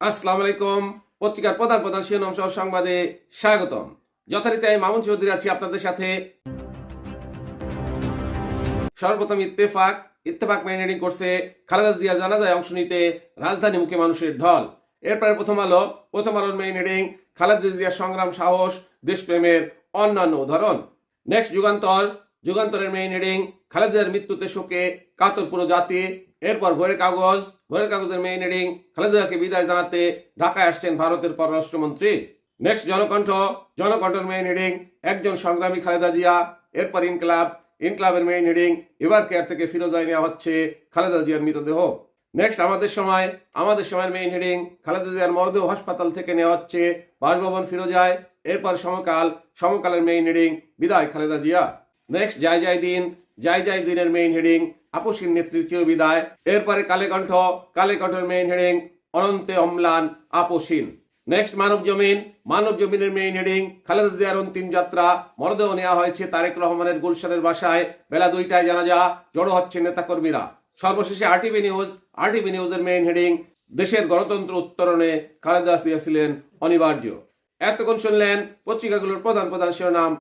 আসসালামু আলাইকুম। পত্রিকার প্রধান প্রধান শিরোনাম সহ সংবাদে স্বাগতম। যথারীতি আমি মামুন চৌধুরী আছি আপনাদের সাথে। সর্বপ্রথম ইত্তেফাক। ইত্তেফাক মেইন করছে, খালেদা জিয়া জানাজায় অংশ নিতে রাজধানী মুখে মানুষের ঢল। এরপরে প্রথম আলো। প্রথম আলোর হেডিং খালেদা জিয়ার সংগ্রাম, সাহস, দেশপ্রেমের অন্যান্য উদাহরণ। নেক্সট যুগান্তর। যুগান্তরের মেইন হেডিং খালেদা জিয়ার মৃত্যুতে শোকে কাতর পুরো জাতি। এরপর ভোরের কাগজ। ভোরের কাগজের মেইন হেডিং খালেদা জিয়াকে বিদায় জানাতে ঢাকায় আসছেন ভারতের পররাষ্ট্রমন্ত্রী। নেক্সট জনকণ্ঠ, জনকণ্ঠের মেইন হেডিং একজন সংগ্রামী খালেদা জিয়া, এরপর ইনকলাব ইনকলাবের মেইন হেডিং এবার কেয়ার থেকে ফিরোজায় নেওয়া হচ্ছে খালেদা জিয়ার মৃতদেহ। নেক্সট আমাদের সময়, আমাদের সময়ের মেইন হেডিং খালেদা জিয়ার মরদেহ হাসপাতাল থেকে নেওয়া হচ্ছে বাসভবন ফিরোজায় এরপর সমকাল, সমকালের মেইন হেডিং বিদায় খালেদা জিয়া। নেক্সট জয় জয় দিন, জয় জয় দিনের মেইন হেডিং আপসীন নেত্রীর চির বিদায় এরপরে কালেকণ্ঠ, কালেকণ্ঠের মেইন হেডিং অনন্তে অম্লান আপসীন নেক্সট মানব জমিন, মানব জমিনের মেইন হেডিং খালেদা জিয়ার অন্তিম যাত্রা। মরদেহ নেওয়া হয়েছে তারেক রহমানের গুলশানের বাসায়। বেলা দুইটায় জানা যা জড়ো হচ্ছে নেতাকর্মীরা। সর্বশেষে আরটিভি নিউজ আরটিভি নিউজের মেইন হেডিং দেশের গণতন্ত্র উত্তরণে খালেদা জিয়া ছিলেন অনিবার্য। এতক্ষণ শুনলেন পত্রিকাগুলোর প্রধান প্রধান শিরোনাম